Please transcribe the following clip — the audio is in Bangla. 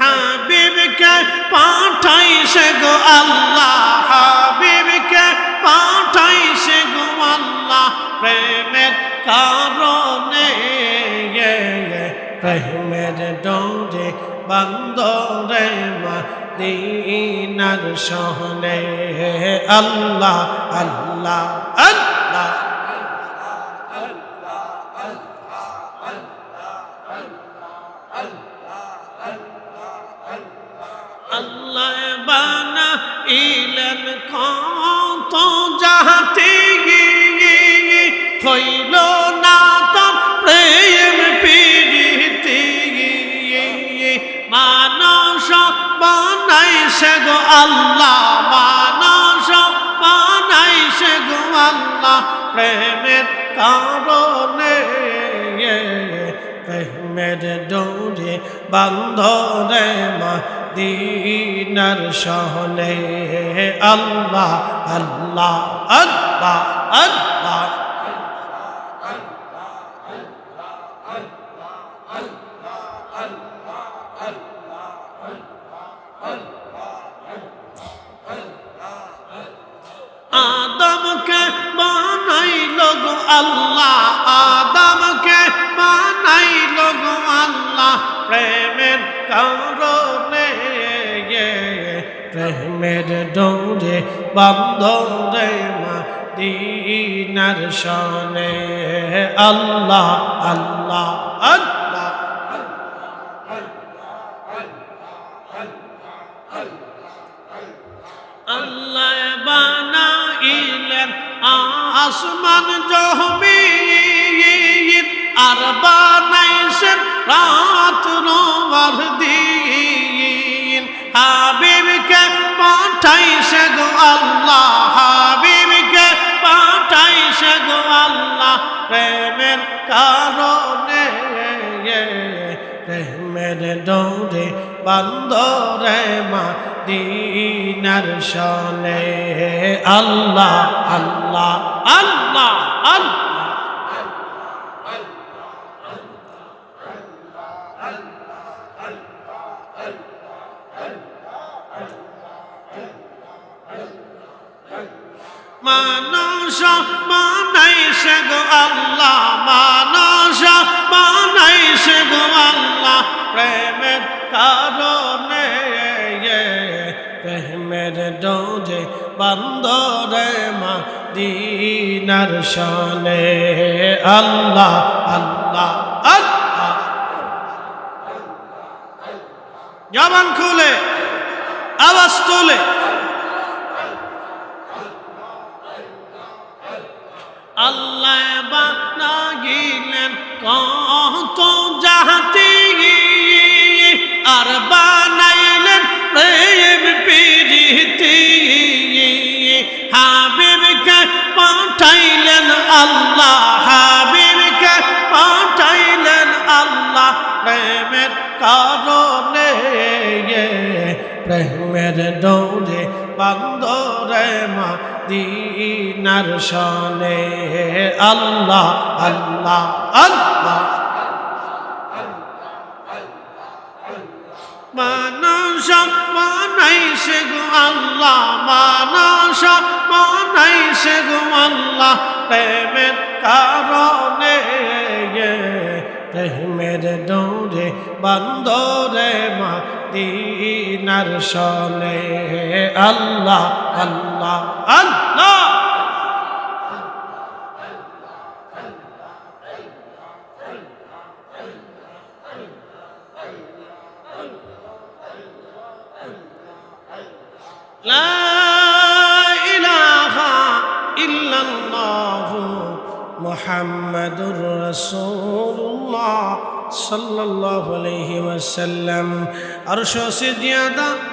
হাবিবকে পাঠাইছে গো আল্লাহ, হাবিবকে পাঠাইছে গো আল্লাহ। প্রেমের কারণে প্রেমের ডোরে বন্দরে মদিনার সহনে। আল্লাহ আল্লাহ আল্লাহ আল্লাহ। ইলেন কত যাহাতে হইল না তার প্রেম প্রীতি। মানস বানাইছে গো আল্লাহ, মানস বানাইছে গো আল্লাহ। প্রেমের কারণে, প্রেমের ডোরে বান্ধরে মা দিনার সহনে আল্লাহ আল্লাহ আল্লাহ আল্লাহ। আদমকে বানাইল গো আল্লাহ প্রেমের ডোরে বন্ধরে দিনার সনে আল্লাহ আল্লাহ আল্লাহ আল্লাহ। বানাইলেন আসমান জহমিন আর বানাইছেন রাত নোয়ার দিন। হাবিবকে পাঠাইছে গো আল্লাহ, হাবিবকে পাঠাইছে গো আল্লাহ, প্রেমের কারণে, প্রেমের ডোরে বন্দরে মা দিনার সনে আল্লাহ আল্লাহ আল্লাহ আল্লাহ। মানস মানাইছে গো আল্লাহ, মানস মানাইছে গো আল্লাহ। প্রেমের কারণে প্রেমের ডোজে বন্দরে মা দিনার সনে আল্লাহ আল্লাহ আল্লাহ। জবান খুলে, আওয়াজ তোলে। আল্লাহ বানা গিলেন কত যাহাতে আর বানাইলেন প্রেম প্রীতি। হাবিবকে পাঠাইলেন আল্লাহ, হাবিবকে পাঠাইলেন আল্লাহ প্রেমের কারণে। প্রেমের ডোরে বন্দরে মা দিনার সনে আল্লাহ আল্লাহ আল্লাহ। মানস মানাইছে গো আল্লাহ, মানস মানাইছে গো আল্লাহ। প্রেমের কারণে প্রেমের ডোরে বন্দরে মা দিনার সনে আল্লাহ আল্লাহ আল্লাহ لا إله إلا الله محمد رسول الله সাল্লাহ আর শসে